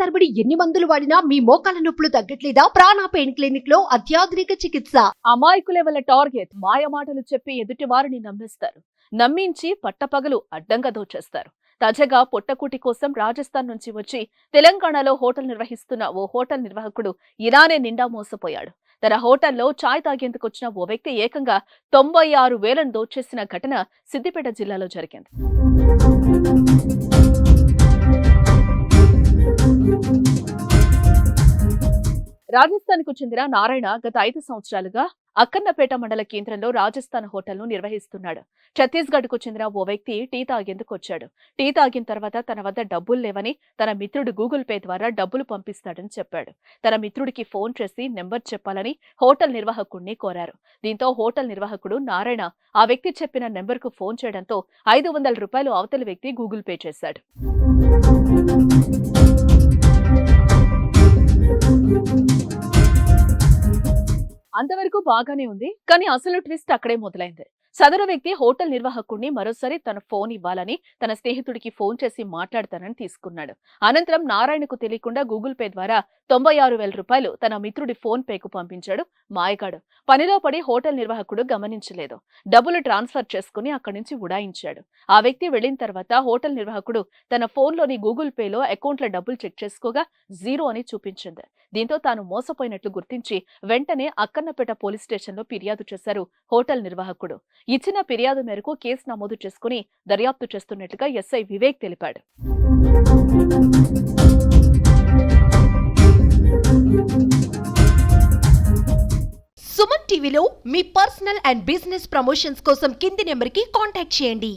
తరబడి ఎన్ని మందులు వాడినా మీ మోకాల నొప్పులు తగ్గట్లేదా? ప్రాణ పెయిన్ క్లినిక్లో అత్యాధునిక చికిత్స. అమాయకులెవల టార్గెట్. మాయమాటలు చెప్పి ఎదుటి వారిని నమ్మిస్తారు. నమ్మించి పట్టపగలు అడ్డంగా దోచేస్తారు. తాజాగా పొట్టకూటి కోసం రాజస్థాన్ నుంచి వచ్చి తెలంగాణలో హోటల్ నిర్వహిస్తున్న ఓ హోటల్ నిర్వాహకుడు ఇరానే నిండా మోసపోయాడు. తన హోటల్లో చాయ్ తాగేందుకు వచ్చిన ఓ వ్యక్తి ఏకంగా తొంభై ఆరు వేలను దోచేసిన ఘటన సిద్దిపేట జిల్లాలో జరిగింది. రాజస్థాన్కు చెందిన నారాయణ గత ఐదు సంవత్సరాలుగా అక్కన్నపేట మండల కేంద్రంలో రాజస్థాన్ హోటల్ను నిర్వహిస్తున్నాడు. ఛత్తీస్గఢ్కు చెందిన ఓ వ్యక్తి టీ తాగేందుకు వచ్చాడు. టీ తాగిన తర్వాత తన వద్ద డబ్బులు లేవని తన మిత్రుడు గూగుల్ పే ద్వారా డబ్బులు పంపిస్తాడని చెప్పాడు. తన మిత్రుడికి ఫోన్ చేసి నెంబర్ చెప్పాలని హోటల్ నిర్వాహకుడిని కోరారు. దీంతో హోటల్ నిర్వాహకుడు నారాయణ ఆ వ్యక్తి చెప్పిన నెంబర్కు ఫోన్ చేయడంతో ఐదు వందల రూపాయలు అవతలి వ్యక్తి గూగుల్ పే చేశాడు. అంతవరకు బాగానే ఉంది. కానీ అసలు ట్విస్ట్ అక్కడే మొదలైంది. సదరు వ్యక్తి హోటల్ నిర్వాహకుడిని మరోసారి తన ఫోన్ ఇవ్వాలని తన స్నేహితుడికి ఫోన్ చేసి మాట్లాడతానని తీసుకున్నాడు. అనంతరం నారాయణకు తెలియకుండా గూగుల్ పే ద్వారా తొంభై ఆరు వేల రూపాయలు తన మిత్రుడి ఫోన్ పేకు పంపించాడు మాయగాడు. పనిలో పడి హోటల్ నిర్వాహకుడు గమనించలేదు. డబ్బులు ట్రాన్స్ఫర్ చేసుకుని అక్కడి నుంచి ఉడాయించాడు. ఆ వ్యక్తి వెళ్ళిన తర్వాత హోటల్ నిర్వాహకుడు తన ఫోన్లోని గూగుల్ పేలో అకౌంట్ల డబ్బులు చెక్ చేసుకోగా జీరో అని చూపించింది. దీంతో తాను మోసపోయినట్లు గుర్తించి వెంటనే అక్కన్నపేట పోలీస్ స్టేషన్లో ఫిర్యాదు చేశారు హోటల్ నిర్వాహకుడు. ఇచ్చిన ఫిర్యాదు మేరకు కేసు నమోదు చేసుకుని దర్యాప్తు చేస్తున్నట్లుగా ఎస్ఐ వివేక్ తెలిపాడు. సుమన్ టీవీలో మీ పర్సనల్ అండ్ బిజినెస్ ప్రమోషన్స్ కోసం కింది నెంబర్కి కాంటాక్ట్ చేయండి.